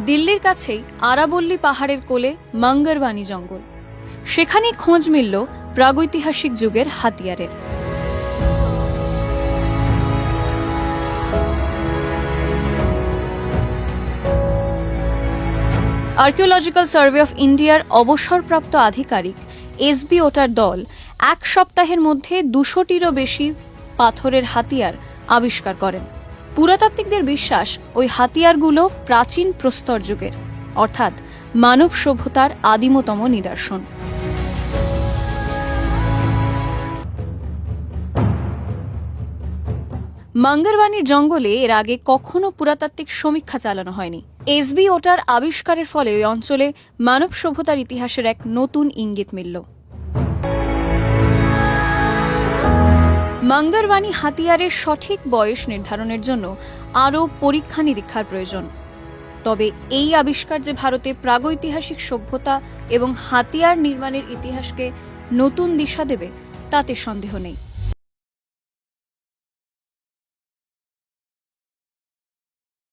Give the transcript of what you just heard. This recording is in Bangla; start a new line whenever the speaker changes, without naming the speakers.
দিল্লির কাছেই আরাবল্লী পাহাড়ের কোলে মঙ্গরবাণী জঙ্গল। সেখানেই খোঁজ মিলল প্রাগৈতিহাসিক যুগের হাতিয়ারের। আর্কিওলজিক্যাল সার্ভে অফ ইন্ডিয়ার অবসরপ্রাপ্ত আধিকারিক এসবি ওটার দল এক সপ্তাহের মধ্যে দুশোটিরও বেশি পাথরের হাতিয়ার আবিষ্কার করেন। পুরাতাত্ত্বিকদের বিশ্বাস ওই হাতিয়ারগুলো প্রাচীন প্রস্তর যুগের, অর্থাৎ মানব সভ্যতার আদিমতম নিদর্শন। মঙ্গরবাণীর জঙ্গলে এর আগে কখনো পুরাতাত্ত্বিক সমীক্ষা চালানো হয়নি। এসবি ওটার আবিষ্কারের ফলে ওই অঞ্চলে মানব সভ্যতার ইতিহাসের এক নতুন ইঙ্গিত মিলল। মঙ্গরবাণী হাতিয়ারের সঠিক বয়স নির্ধারণের জন্য আরও পরীক্ষা নিরীক্ষার প্রয়োজন। তবে এই আবিষ্কার যে ভারতে প্রাগৈতিহাসিক সভ্যতা এবং হাতিয়ার নির্মাণের ইতিহাসকে নতুন দিশা দেবে, তাতে সন্দেহ নেই।